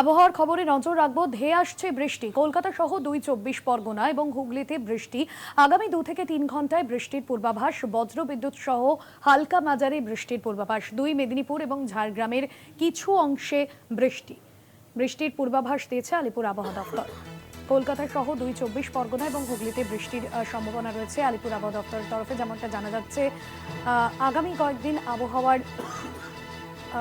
আবহাওয়ার খবরে নজর রাখব, ধেয়ে আসছে বৃষ্টি। কলকাতা সহ দুই চব্বিশ পরগনা এবং হুগলিতে বৃষ্টি। আগামী দু থেকে তিন ঘন্টায় বৃষ্টির পূর্বাভাস, বজ্র বিদ্যুৎ সহ হালকা মাঝারি বৃষ্টির পূর্বাভাস। দুই মেদিনীপুর এবং ঝাড়গ্রামের কিছু অংশে বৃষ্টি। বৃষ্টির পূর্বাভাস দিয়েছে আলিপুর আবহাওয়া দপ্তর। কলকাতা সহ দুই চব্বিশ পরগনা এবং হুগলিতে বৃষ্টির সম্ভাবনা রয়েছে আলিপুর আবহাওয়া দপ্তরের তরফে। যেমনটা জানা যাচ্ছে আগামী কয়েকদিন আবহাওয়ার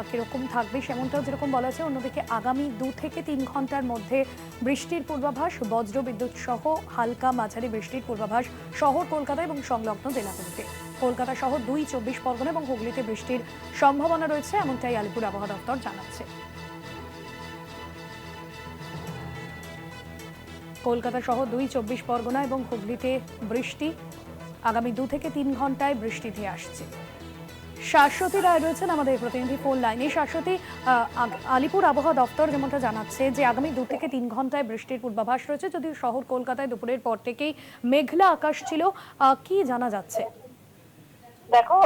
কীরকম থাকবে সেমনটাও যেরকম বলা আছে, অন্যদিকে আগামী দু থেকে তিন ঘণ্টার মধ্যে বৃষ্টির পূর্বাভাস, বজ্র বিদ্যুৎ সহ হালকা মাঝারি বৃষ্টির পূর্বাভাস শহর কলকাতা এবং সংলগ্ন জেলাগুলিতে। কলকাতা সহ দুই চব্বিশ পরগনা এবং হুগলিতে বৃষ্টির সম্ভাবনা রয়েছে, এমনটাই আলিপুর আবহাওয়া দপ্তর জানাচ্ছে। কলকাতা সহ দুই চব্বিশ পরগনা এবং হুগলিতে বৃষ্টি, আগামী দু থেকে তিন ঘন্টায় বৃষ্টি ধেয়ে আসছে। শাশ্বতী রায় রয়েছেন আমাদের প্রতিনিধি ফোন লাইনে। শাশ্বতী আলিপুর আবহাওয়া দপ্তর যেমনটা জানাচ্ছে যে আগামী দু থেকে তিন ঘন্টায় বৃষ্টির পূর্বাভাস রয়েছে, যদিও শহর কলকাতায় দুপুরের পর থেকেই মেঘলা আকাশ ছিল। কি জানা যাচ্ছে? দেখো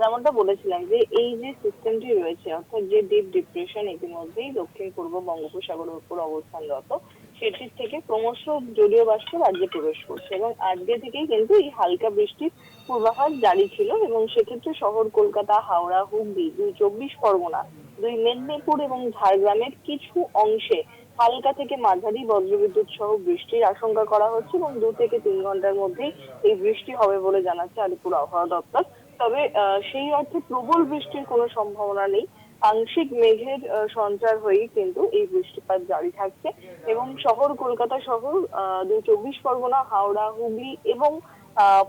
যেমনটা বলেছিলাম যে এই যে সিস্টেমটি রয়েছে, অর্থাৎ যে ডিপ ডিপ্রেশন ইতিমধ্যেই দক্ষিণ পূর্ব বঙ্গোপসাগরের উপর অবস্থানরত সেটির থেকে ক্রমশ জলীয় বাষ্প রাজ্যে প্রবেশ করছে এবং আজকে থেকেই কিন্তু এই হালকা বৃষ্টির পূর্বাভাস জারি ছিল এবং সেক্ষেত্রে শহর, কলকাতা, হাওড়া, হুগলি দুই চব্বিশ পরগনা, দুই মেদিনীপুর এবং ঝাড়গ্রামের কিছু অংশে হালকা থেকে মাঝারি বজ্রবিদ্যুৎ সহ বৃষ্টির আশঙ্কা করা হচ্ছে এবং দু থেকে তিন ঘণ্টার মধ্যেই এই বৃষ্টি হবে বলে জানাচ্ছে আলিপুর আবহাওয়া দপ্তর। তবে সেই অর্থে প্রবল বৃষ্টির কোনো সম্ভাবনা নেই। আংশিক মেঘের সঞ্চার হয়েই কিন্তু এই বৃষ্টিপাত জারি থাকছে। এবং শহর কলকাতা দুই চব্বিশ পরগনা হাওড়া হুগলি এবং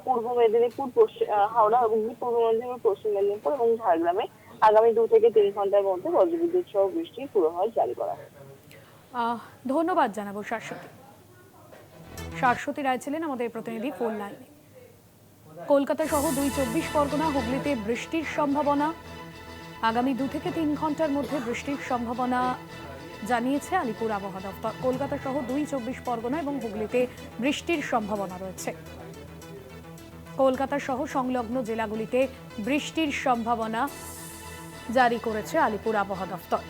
পূর্ব মেদিনীপুর পশ্চিম হাওড়া হুগলি পূর্ব মেদিনীপুর পশ্চিম মেদিনীপুর এবং ঝাড়গ্রামে আগামী দু থেকে তিন ঘণ্টার মধ্যে বজ্রবিদ্যুৎ সহ বৃষ্টির পূর্বাভাস জারি করা হয়। আহ, ধন্যবাদ জানাব শাশ্বতী। শাশ্বতী রায় ছিলেন আমাদের প্রতিনিধি ফোন লাইনে। কলকাতা সহ দুই চব্বিশ পরগনা হুগলিতে বৃষ্টির সম্ভাবনা। আগামী দু থেকে তিন ঘণ্টার মধ্যে বৃষ্টির সম্ভাবনা জানিয়েছে আলিপুর আবহাওয়া দপ্তর। কলকাতা সহ দুই চব্বিশ পরগনা এবং হুগলিতে বৃষ্টির সম্ভাবনা রয়েছে। কলকাতা সহ সংলগ্ন জেলাগুলিতে বৃষ্টির সম্ভাবনা জারি করেছে আলিপুর আবহাওয়া দপ্তর।